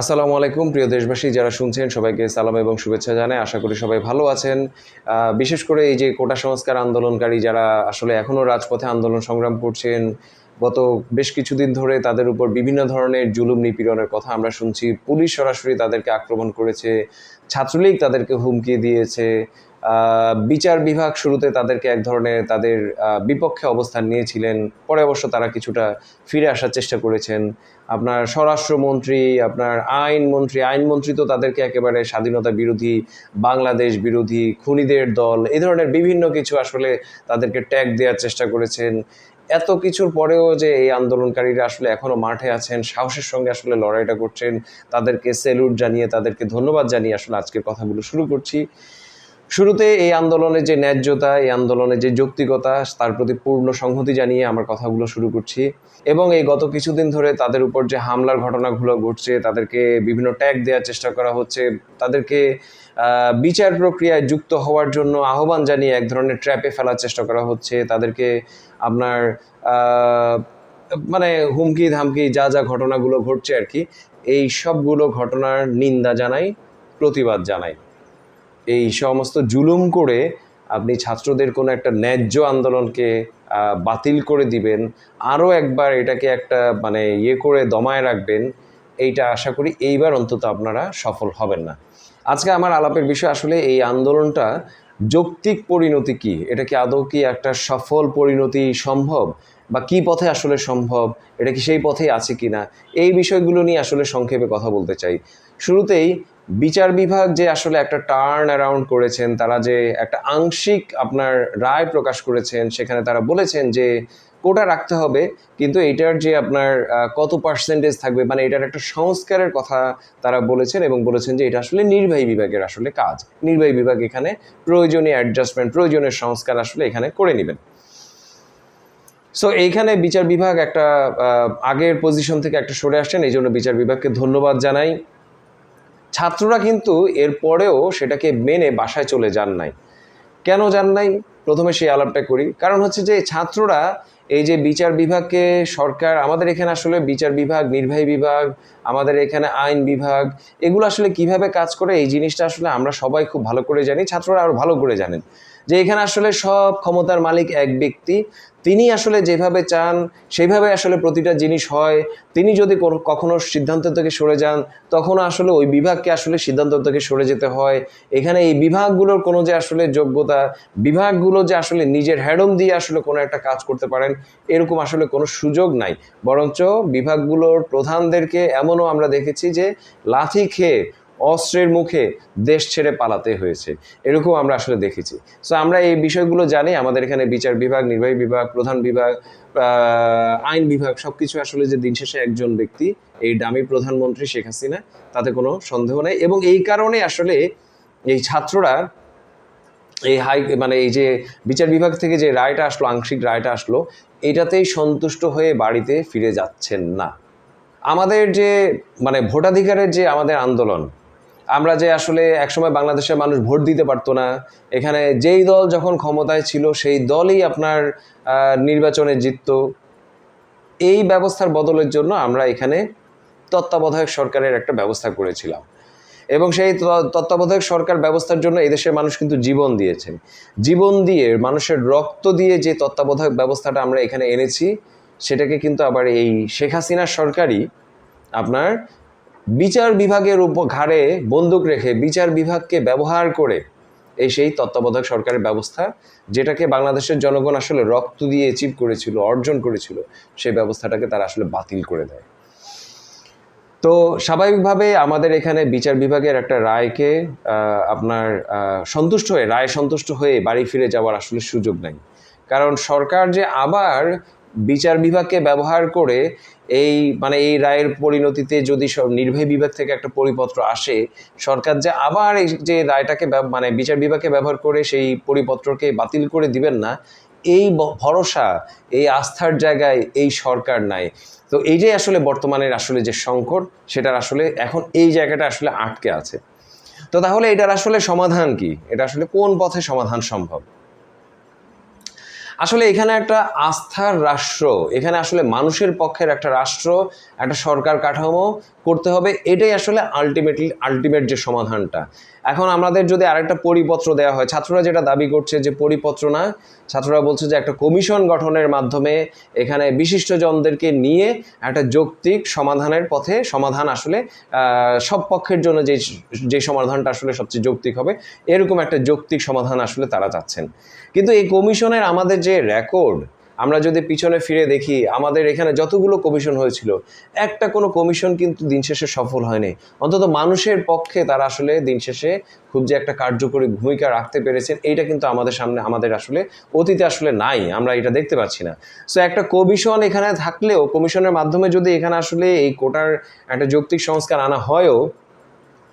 আসসালামু আলাইকুম, প্রিয় দেশবাসী, যারা শুনছেন, সবাইকে সালাম এবং শুভেচ্ছা জানাই। আশা করি সবাই ভালো আছেন। বিশেষ করে এই যে কোটা সংস্কার আন্দোলনকারী যারা আসলে এখনও রাজপথে আন্দোলন সংগ্রাম করছেন গত বেশ কিছুদিন ধরে তাদের উপর বিভিন্ন ধরনের জুলুম নিপীড়নের কথা আমরা শুনছি। পুলিশ সরাসরি তাদেরকে আক্রমণ করেছে, ছাত্রলীগ তাদেরকে হুমকি দিয়েছে বিচার বিভাগ শুরুতে তাদেরকে এক ধরনের তাদের বিপক্ষে অবস্থান নিয়েছিলেন, পরে অবশ্য তারা কিছুটা ফিরে আসার চেষ্টা করেছেন। আপনার স্বরাষ্ট্রমন্ত্রী, আপনার আইনমন্ত্রী আইনমন্ত্রী তো তাদেরকে একেবারে স্বাধীনতা বিরোধী, বাংলাদেশ বিরোধী, খুনিদের দল, এই ধরনের বিভিন্ন কিছু আসলে তাদেরকে ট্যাগ দেওয়ার চেষ্টা করেছেন। এত কিছুর পরেও যে এই আন্দোলনকারীরা আসলে এখনও মাঠে আছেন, সাহসের সঙ্গে আসলে লড়াইটা করছেন, তাদেরকে সেলুট জানিয়ে, তাদেরকে ধন্যবাদ জানিয়ে আসলে আজকের কথাগুলো শুরু করছি। শুরুতে এই আন্দোলনের যে ন্যায্যতা, এই আন্দোলনের যে যৌক্তিকতা, তার প্রতি পূর্ণ সংহতি জানিয়ে আমার কথাগুলো শুরু করছি। এবং এই গত কিছুদিন ধরে তাদের উপর যে হামলার ঘটনাগুলো ঘটছে, তাদেরকে বিভিন্ন ট্যাগ দেওয়ার চেষ্টা করা হচ্ছে, তাদেরকে বিচার প্রক্রিয়ায় যুক্ত হওয়ার জন্য আহ্বান জানিয়ে এক ধরনের ট্র্যাপে ফেলার চেষ্টা করা হচ্ছে। তাদেরকে আপনার মানে হুমকি ধামকি যা যা ঘটনাগুলো ঘটছে আর কি, এই সবগুলো ঘটনার নিন্দা জানাই, প্রতিবাদ জানাই। এই সমস্ত জুলুম করে আপনি ছাত্রদের কোনো একটা ন্যায্য আন্দোলনকে বাতিল করে দিবেন, আরও একবার এটাকে একটা মানে ইয়ে করে দমায় রাখবেন এইটা আশা করি এইবার অন্তত আপনারা সফল হবেন না। আজকে আমার আলাপের বিষয় আসলে এই আন্দোলনটা যৌক্তিক পরিণতি কি? এটা কি আদৌ কি একটা সফল পরিণতি সম্ভব? বা কি পথে আসলে সম্ভব? এটা কি সেই পথেই আছে কি না এই বিষয়গুলো নিয়ে আসলে সংক্ষেপে কথা বলতে চাই। শুরুতেই বিচার বিভাগ যে আসলে একটা টার্ন অ্যারাউন্ড করেছেন, তারা যে একটা আংশিক আপনার রায় প্রকাশ করেছেন, সেখানে তারা বলেছেন যে কোটা রাখতে হবে, কিন্তু এটার যে আপনার কত পার্সেন্টেজ থাকবে মানে এটার একটা সংস্কারের কথা তারা বলেছেন এবং বলেছেন যে এটা আসলে নির্বাহী বিভাগের আসলে কাজ। নির্বাহী বিভাগ এখানে প্রয়োজনীয় অ্যাডজাস্টমেন্ট প্রয়োজনীয় সংস্কার আসলে এখানে করে নেবেন। সো এইখানে বিচার বিভাগ একটা আগের পজিশন থেকে একটা সরে আসছেন, এই জন্য বিচার বিভাগকে ধন্যবাদ জানাই। ছাত্ররা কিন্তু এরপরেও সেটাকে মেনে বাসায় চলে যান নাই। কেন যান নাই? প্রথমে সেই আলাপটা করি। কারণ হচ্ছে যে ছাত্ররা এই যে বিচার বিভাগকে সরকার, আমাদের এখানে আসলে বিচার বিভাগ, নির্বাহী বিভাগ, আমাদের এখানে আইন বিভাগ, এগুলো আসলে কীভাবে কাজ করে, এই জিনিসটা আসলে আমরা সবাই খুব ভালো করে জানি, ছাত্ররা আরও ভালো করে জানেন। যে এখানে আসলে সব ক্ষমতার মালিক এক ব্যক্তি। তিনি আসলে যেভাবে চান সেইভাবে আসলে প্রতিটা জিনিস হয়। তিনি যদি কখনো সিদ্ধান্ত থেকে সরে যান তখন আসলে ওই বিভাগকে আসলে সিদ্ধান্ত থেকে সরে যেতে হয়। এখানে এই বিভাগগুলোর কোনো যে আসলে যোগ্যতা, বিভাগগুলো যে আসলে নিজের হ্যাডম দিয়ে আসলে কোনো একটা কাজ করতে পারেন, এরকম আসলে কোনো সুযোগ নাই। বরঞ্চ বিভাগগুলোর প্রধানদেরকে এমনও আমরা দেখেছি যে লাথি খেয়ে অস্ত্রের মুখে দেশ ছেড়ে পালাতে হয়েছে। এরকম আমরা আসলে দেখেছি। সো আমরা এই বিষয়গুলো জানি, আমাদের এখানে বিচার বিভাগ, নির্বাহী বিভাগ, প্রধান বিভাগ আইন বিভাগ সব কিছু আসলে যে দিন শেষে একজন ব্যক্তি, এই দামি প্রধানমন্ত্রী শেখ হাসিনা, তাতে কোনো সন্দেহ নেই এবং এই কারণে আসলে এই ছাত্ররা এই হাই মানে এই যে বিচার বিভাগ থেকে যে রায়টা আসলো, আংশিক রায়টা আসলো, এটাতেই সন্তুষ্ট হয়ে বাড়িতে ফিরে যাচ্ছেন না। আমাদের যে মানে ভোটাধিকারের যে আমাদের আন্দোলন আমরা যে আসলে একসময় বাংলাদেশের মানুষ ভোট দিতে পারতো না, এখানে যেই দল যখন ক্ষমতায় ছিল সেই দলই আপনার নির্বাচনে জিতত। এই ব্যবস্থার বদলের জন্য আমরা এখানে তত্ত্বাবধায়ক সরকারের একটা ব্যবস্থা করেছিলাম। এবং সেই তত্ত্বাবধায়ক সরকার ব্যবস্থার জন্য এদেশের মানুষ কিন্তু জীবন দিয়েছেন। জীবন দিয়ে মানুষের রক্ত দিয়ে যে তত্ত্বাবধায়ক ব্যবস্থাটা আমরা এখানে এনেছি, সেটাকে কিন্তু আবার এই শেখ হাসিনার সরকারই আপনার বিচার বিভাগের উপর ঘাড়ে বন্দুক রেখে বিচার বিভাগকে ব্যবহার করে এই সেই তত্ত্বাবধায়ক সরকারের ব্যবস্থা, যেটাকে বাংলাদেশের জনগণ আসলে রক্ত দিয়ে অ্যাচিভ করেছিল, অর্জন করেছিল, সেই ব্যবস্থাটাকে তারা আসলে বাতিল করে দেয়। তো স্বাভাবিকভাবে আমাদের এখানে বিচার বিভাগের একটা রায়কে আপনার সন্তুষ্ট হয়ে, রায় সন্তুষ্ট হয়ে বাড়ি ফিরে যাওয়ার আসলে সুযোগ নাই। কারণ সরকার যে আবার বিচার বিভাগকে ব্যবহার করে এই মানে এই রায়ের পরিণতিতে যদি সব নির্বাহী বিভাগ থেকে একটা পরিপত্র আসে, সরকার যে আবার এই যে রায়টাকে মানে বিচার বিভাগকে ব্যবহার করে সেই পরিপত্রকে বাতিল করে দিবেন না, এই ভরসা, এই আস্থার জায়গায় এই সরকার নাই। তো এই যে আসলে বর্তমানের আসলে যে সংকট, সেটার আসলে এখন এই জায়গাটা আসলে আটকে আছে। তো তাহলে এটার আসলে সমাধান কি? এটা আসলে কোন পথে সমাধান সম্ভব? আসলে এখানে একটা আস্থার রাষ্ট্র এখানে আসলে মানুষের পক্ষের একটা রাষ্ট্র একটা সরকার কাঠামো করতে হবে, এটাই আসলে আলটিমেটলি আলটিমেট যে সমাধানটা। এখন আমাদের যদি আরেকটা পরিপত্র দেওয়া হয়, ছাত্ররা যেটা দাবি করছে যে পরিপত্র না, ছাত্ররা বলছে যে একটা কমিশন গঠনের মাধ্যমে এখানে বিশিষ্টজনদেরকে নিয়ে একটা যৌক্তিক সমাধানের পথে সমাধান আসলে সব পক্ষের জন্য যে যে সমাধানটা আসলে সবচেয়ে যৌক্তিক হবে, এরকম একটা যৌক্তিক সমাধান আসলে তারা চাচ্ছেন। কিন্তু এই কমিশনের আমাদের যে রেকর্ড আমরা যদি পিছনে ফিরে দেখি, আমাদের এখানে যতগুলো কমিশন হয়েছিল, একটা কোনো কমিশন কিন্তু দিন শেষে সফল হয়নি। অন্তত মানুষের পক্ষে তারা আসলে দিন শেষে খুব যে একটা কার্যকরী ভূমিকা রাখতে পেরেছেন, এইটা কিন্তু আমাদের সামনে, আমাদের আসলে অতীতে আসলে নাই, আমরা এটা দেখতে পাচ্ছি না। সো একটা কমিশন এখানে থাকলেও কমিশনের মাধ্যমে যদি এখানে আসলে এই কোটার একটা যৌক্তিক সংস্কার আনা হয়ও,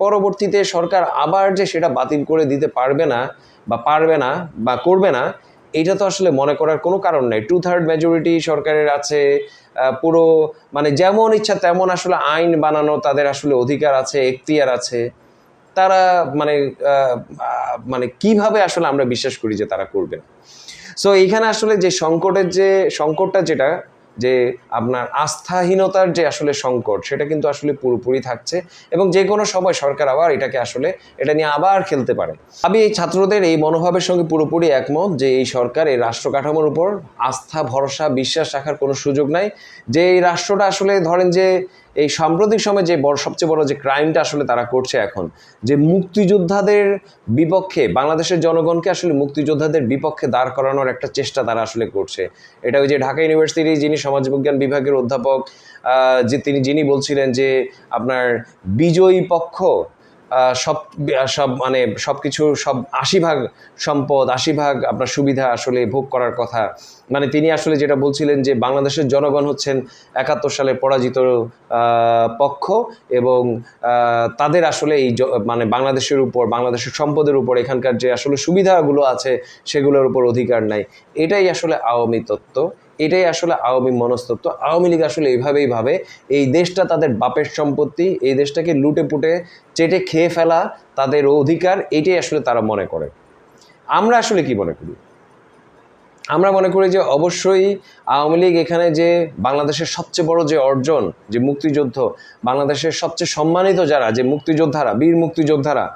পরবর্তীতে সরকার আবার যে সেটা বাতিল করে দিতে পারবে না, বা পারবে না, বা করবে না এটা তো আসলে মনে করার কোনো কারণ নাই। টু থার্ড মেজরিটি সরকারের আছে পুরো মানে যেমন ইচ্ছা তেমন আসলে আইন বানানো তাদের আসলে অধিকার আছে, এখতিয়ার আছে। তারা মানে মানে কীভাবে আসলে আমরা বিশ্বাস করি যে তারা করবে সো এইখানে আসলে যে সংকটের যে, সংকটটা যেটা যে আপনার আস্থাহীনতার যে আসলে সংকট, সেটা কিন্তু আসলে পুরোপুরি থাকছে এবং যে কোনো সময় সরকার আবার এটাকে আসলে, এটা নিয়ে আবার খেলতে পারে। আমি এই ছাত্রদের এই মনোভাবের সঙ্গে পুরোপুরি একমত যে এই সরকার এই রাষ্ট্র কাঠামোর উপর আস্থা, ভরসা, বিশ্বাস রাখার কোনো সুযোগ নাই। যে এই রাষ্ট্রটা আসলে ধরেন যে এই সাম্প্রতিক সময়ে যে বড় সবচেয়ে বড় যে ক্রাইমটা আসলে তারা করছে এখন, যে মুক্তিযোদ্ধাদের বিপক্ষে, বাংলাদেশের জনগণকে আসলে মুক্তিযোদ্ধাদের বিপক্ষে দাঁড় করানোর একটা চেষ্টা তারা আসলে করছে। এটা ওই যে ঢাকা ইউনিভার্সিটির যিনি সমাজবিজ্ঞান বিভাগের অধ্যাপক যে তিনি যিনি বলছিলেন যে আপনার বিজয়ী পক্ষ সব সব মানে সব কিছু সব আশি ভাগ সম্পদ, আশি ভাগ আপনার সুবিধা আসলে ভোগ করার কথা। মানে তিনি আসলে যেটা বলছিলেন যে বাংলাদেশের জনগণ হচ্ছেন একাত্তর সালে পরাজিত পক্ষ এবং তাদের আসলে এই মানে বাংলাদেশের উপর, বাংলাদেশের সম্পদের উপর এখানকার যে আসলে সুবিধাগুলো আছে সেগুলোর উপর অধিকার নাই। এটাই আসলে আওয়ামী তত্ত্ব, এটাই আসলে আওয়ামী মনস্তত্ত্ব। আওয়ামী লীগ আসলে এইভাবেই ভাবে, এই দেশটা তাদের বাপের সম্পত্তি, এই দেশটাকে লুটে পুটে, চেটে খেয়ে ফেলা তাদের অধিকার, এটাই আসলে তারা মনে করে। আমরা আসলে কি মনে করি? আমরা মনে করি যে অবশ্যই আওয়ামী লীগ এখানে যে বাংলাদেশের সবচেয়ে বড় যে অর্জন, যে মুক্তিযুদ্ধ, বাংলাদেশের সবচেয়ে সম্মানিত যারা, যে মুক্তিযোদ্ধারা, বীর মুক্তিযোদ্ধারা,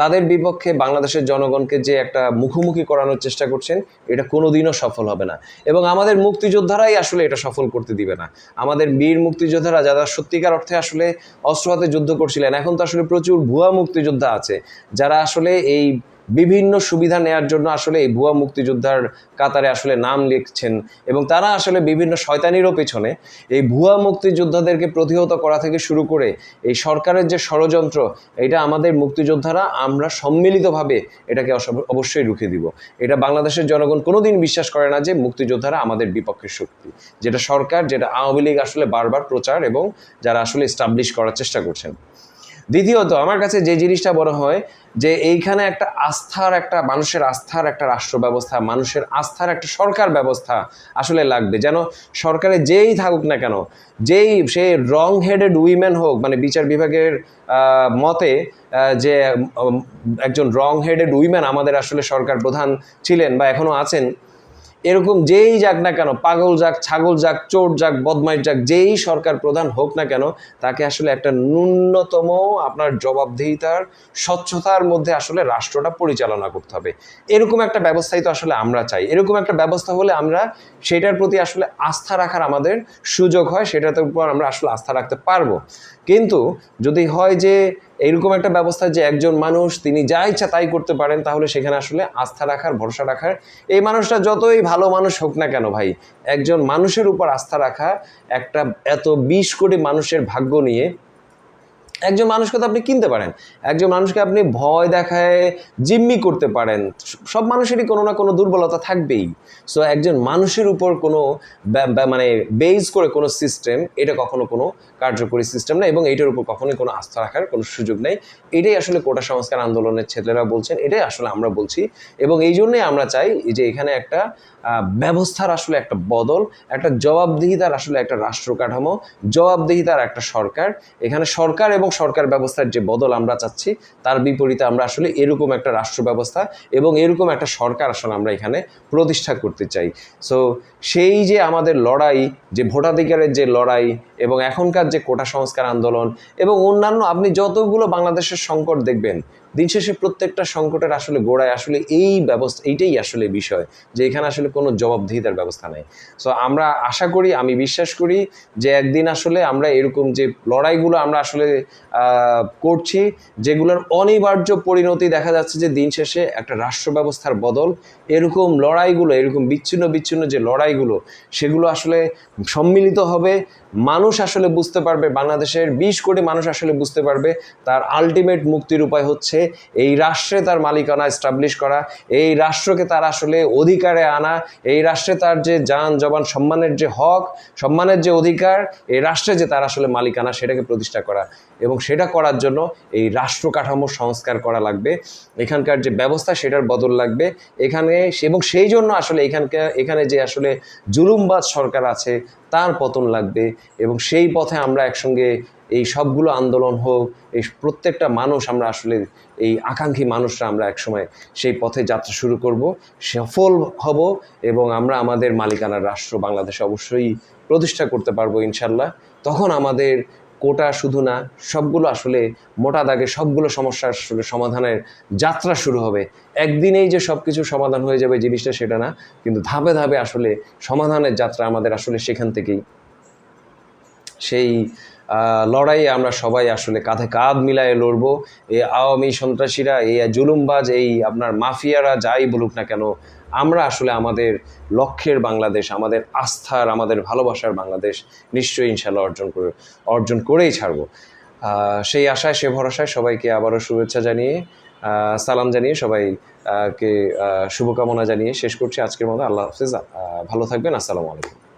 তাদের বিপক্ষে বাংলাদেশের জনগণকে যে একটা মুখোমুখি করানোর চেষ্টা করছেন, এটা কোনোদিনও সফল হবে না। এবং আমাদের মুক্তিযোদ্ধারাই আসলে এটা সফল করতে দিবে না। আমাদের বীর মুক্তিযোদ্ধারা যারা সত্যিকার অর্থে আসলে অস্ত্র হাতে যুদ্ধ করছিলেন, এখন তো আসলে প্রচুর ভুয়া মুক্তিযোদ্ধা আছে, যারা আসলে এই বিভিন্ন সুবিধা নেয়ার জন্য আসলে এই ভুয়া মুক্তিযোদ্ধার কাতারে আসলে নাম লিখছেন এবং তারা আসলে বিভিন্ন শয়তানিরও পেছনে। এই ভুয়া মুক্তিযোদ্ধাদেরকে প্রতিহত করা থেকে শুরু করে এই সরকারের যে ষড়যন্ত্র, এটা আমাদের মুক্তিযোদ্ধারা আমরা সম্মিলিতভাবে এটাকে অবশ্যই রুখে দিব। এটা বাংলাদেশের জনগণ কোনোদিন বিশ্বাস করে না যে মুক্তিযোদ্ধারা আমাদের বিপক্ষের শক্তি। যেটা সরকার, যেটা আওয়ামী লীগ আসলে বারবার প্রচার এবং যারা আসলে এস্টাবলিশ করার চেষ্টা করছেন। দ্বিতীয়ত, আমার কাছে যে জিনিসটা বড় হয়, যে এইখানে একটা আস্থার একটা, মানুষের আস্থার একটা রাষ্ট্র ব্যবস্থা মানুষের আস্থার একটা সরকার ব্যবস্থা আসলে লাগবে। যেন সরকারে যেই থাকুক না কেন, যেই, সে রং হেডেড উইমেন হোক মানে বিচার বিভাগের মতে যে একজন রং হেডেড উইমেন আমাদের আসলে সরকার প্রধান ছিলেন বা এখনও আছেন এরকম যেই যাক না কেন, পাগল যাক, ছাগল যাক, চোর যাক, বদমাইশ যাক, যেই সরকার প্রধান হোক না কেন, তাকে আসলে একটা ন্যূনতম আপনার জবাবদিহিতার, স্বচ্ছতার মধ্যে আসলে রাষ্ট্রটা পরিচালনা করতে হবে। এরকম একটা ব্যবস্থাই তো আসলে আমরা চাই। এরকম একটা ব্যবস্থা হলে আমরা সেটার প্রতি আসলে আস্থা রাখার আমাদের সুযোগ হয় সেটার উপর আমরা আসলে আস্থা রাখতে পারব। কিন্তু যদি হয় যে এইরকম একটা ব্যবস্থা যে একজন মানুষ, তিনি যা ইচ্ছা তাই করতে পারেন, তাহলে সেখানে আসলে আস্থা রাখার, ভরসা রাখার। এই মানুষটা যতই ভালো মানুষ হোক না কেন ভাই, একজন মানুষের উপর আস্থা রাখা একটা এত বিশ কোটি মানুষের ভাগ্য নিয়ে একজন মানুষকে তো আপনি কিনতে পারেন। একজন মানুষকে আপনি ভয় দেখায় জিম্মি করতে পারেন। সব মানুষেরই কোনো না কোনো দুর্বলতা থাকবেই। সো একজন মানুষের উপর কোনো মানে বেস করে কোনো সিস্টেম এটা কখনো কোনো কার্যকরী সিস্টেম না এবং এইটার উপর কখনোই কোনো আস্থা রাখার কোনো সুযোগ নেই। এটাই আসলে কোটা সংস্কার আন্দোলনের ছেলেরা বলছেন, এটাই আসলে আমরা বলছি এবং এই জন্যই আমরা চাই যে এখানে একটা ব্যবস্থার আসলে একটা বদল, একটা জবাবদিহিতার আসলে একটা রাষ্ট্র কাঠামো জবাবদিহিতার একটা সরকার। এখানে সরকার এবং সরকার ব্যবস্থার যে বদল আমরা চাচ্ছি, তার বিপরীতে আমরা আসলে এরকম একটা রাষ্ট্র ব্যবস্থা এবং এরকম একটা সরকার আসলে আমরা এখানে প্রতিষ্ঠা করতে চাই। সো সেই যে আমাদের লড়াই, যে ভোটাধিকারের যে লড়াই এবং এখনকার যে কোটা সংস্কার আন্দোলন এবং অন্যান্য, আপনি যতগুলো বাংলাদেশের সংকট দেখবেন দিন শেষে প্রত্যেকটা সংকটের আসলে গোড়ায় আসলে এই ব্যবস্থা, এইটাই আসলে বিষয় যে এখানে আসলে কোনো জবাবদিহিতার ব্যবস্থা নেই। সো আমরা আশা করি, আমি বিশ্বাস করি যে একদিন আসলে আমরা এরকম যে লড়াইগুলো আমরা আসলে করছি, যেগুলোর অনিবার্য পরিণতি দেখা যাচ্ছে যে দিন শেষে একটা রাষ্ট্র ব্যবস্থার বদল, এরকম লড়াইগুলো, এরকম বিচ্ছিন্ন বিচ্ছিন্ন যে লড়াইগুলো, সেগুলো আসলে সম্মিলিত হবে। মানুষ আসলে বুঝতে পারবে, বাংলাদেশের বিশ কোটি মানুষ আসলে বুঝতে পারবে, তার আলটিমেট মুক্তির উপায় হচ্ছে এই রাষ্ট্রে তার মালিকানা এস্টাবলিশ করা, এই রাষ্ট্রকে তার আসলে অধিকারে আনা, এই রাষ্ট্রে তার যে যান জবান, সম্মানের যে হক, সম্মানের যে অধিকার, এই রাষ্ট্রে যে তার আসলে মালিকানা সেটাকে প্রতিষ্ঠা করা এবং সেটা করার জন্য এই রাষ্ট্র কাঠামো সংস্কার করা লাগবে। এখানকার যে ব্যবস্থা সেটার বদল লাগবে। এখানে এবং সেই জন্য আসলে এখানকার এখানে যে আসলে জুলুমবাজ সরকার আছে, তার পতন লাগবে এবং সেই পথে আমরা একসঙ্গে এই সবগুলো আন্দোলন হোক, এই প্রত্যেকটা মানুষ আমরা আসলে, এই আকাঙ্ক্ষী মানুষরা আমরা একসময় সেই পথে যাত্রা শুরু করব, সফল হব এবং আমরা আমাদের মালিকানার রাষ্ট্র বাংলাদেশে অবশ্যই প্রতিষ্ঠা করতে পারব ইনশাল্লাহ। তখন আমাদের কোটা শুধু না, সবগুলো আসলে মোটা দাগে সবগুলো সমস্যার আসলে সমাধানের যাত্রা শুরু হবে। একদিনেই যে সব কিছু সমাধান হয়ে যাবে জিনিসটা সেটা না, কিন্তু ধাপে ধাপে আসলে সমাধানের যাত্রা আমাদের আসলে সেখান থেকেই সেই লড়াইয়ে আমরা সবাই আসলে কাঁধে কাঁধ মিলায়ে লড়বো। এই আওয়ামী সন্ত্রাসীরা, এই জুলুমবাজ, এই আপনার মাফিয়ারা যাই বলুক না কেন, আমরা আসলে আমাদের লক্ষ্যের বাংলাদেশ, আমাদের আস্থার, আমাদের ভালোবাসার বাংলাদেশ নিশ্চয়ই ইনশাল্লাহ অর্জন করে, অর্জন করেই ছাড়বো। সেই আশায়, সে ভরসায় সবাইকে আবারও শুভেচ্ছা জানিয়ে সালাম জানিয়ে, সবাই কে শুভকামনা জানিয়ে শেষ করছি আজকের মতো। আল্লাহ হাফিজ। ভালো থাকবেন। আসসালামু আলাইকুম।